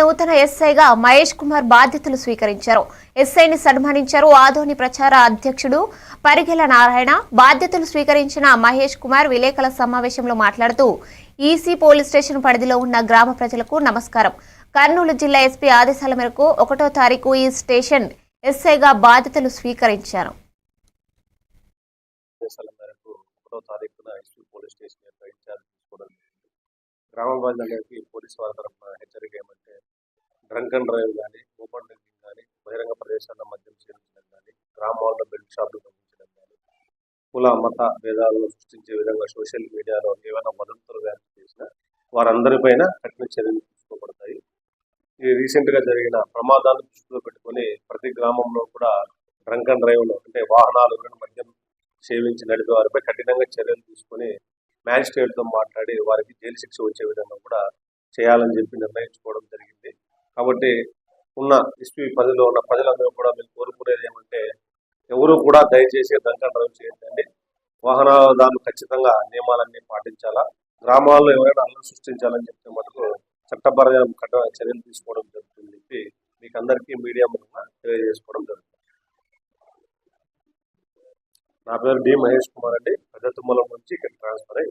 నూతన ఎస్ఐగా మహేష్ కుమార్ బాధ్యతలు స్వీకరించారు. ఎస్ఐని సన్మానించారు ఆధోని ప్రచార అధ్యక్షుడు పరిగెల నారాయణ. బాధ్యతలు స్వీకరించిన మహేష్ కుమార్ విలేకరుల సమావేశంలో మాట్లాడుతూ ఈసీ పోలీస్ స్టేషన్ పరిధిలో ఉన్న గ్రామ ప్రజలకు నమస్కారం. కర్నూలు జిల్లా ఎస్పీ ఆదేశాల మేరకు ఒకటో తారీఖు ఈ స్టేషన్ ఎస్ఐగా బాధ్యతలు స్వీకరించారు. గ్రామ ప్రజలందరికీ పోలీస్ వారి తరఫున హెచ్చరిక డ్రంక్ అండ్ డ్రైవ్ కానీ ఓపెన్ డ్రింకింగ్ కానీ బహిరంగ ప్రదేశాల్లో మద్యం సేవించడం కానీ గ్రామాల్లో బెల్ట్ షాపులు పంపించడం కానీ కుల మత భేదాలను సృష్టించే విధంగా సోషల్ మీడియాలో ఏమైనా వదంతులు వ్యాప్తి చేసినా వారందరిపైన కఠిన చర్యలు తీసుకోబడతాయి. ఈ రీసెంట్గా జరిగిన ప్రమాదాలను దృష్టిలో పెట్టుకొని ప్రతి గ్రామంలో కూడా డ్రంక్ అండ్ అంటే వాహనాలు మద్యం సేవించి నడిపే వారిపై కఠినంగా చర్యలు తీసుకొని మ్యాజిస్ట్రేట్తో మాట్లాడి వారికి జైలు శిక్ష వచ్చే విధంగా కూడా చేయాలని చెప్పి నిర్ణయించుకోవడం జరిగింది. కాబట్టి ఉన్న ఎస్పీ పదిలో ఉన్న ప్రజలందరూ కూడా మేము కోరుకునేది ఏమంటే ఎవరు కూడా దయచేసి డ్రంక్ డ్రైవ్ చేయొద్దండి. వాహనదారులు ఖచ్చితంగా నియమాలన్నీ పాటించాలా? గ్రామాల్లో ఎవరైనా అల్లం సృష్టించాలని చెప్తే మటుకు చట్టపరమైన కఠిన చర్యలు తీసుకోవడం జరుగుతుంది చెప్పి మీకు అందరికీ మీడియా మూలంగా తెలియజేసుకోవడం జరుగుతుంది. నా పేరు డి మహేష్ కుమార్ అండి. పెద్ద తుమ్మలం నుంచి ఇక్కడ ట్రాన్స్ఫర్ అయ్యి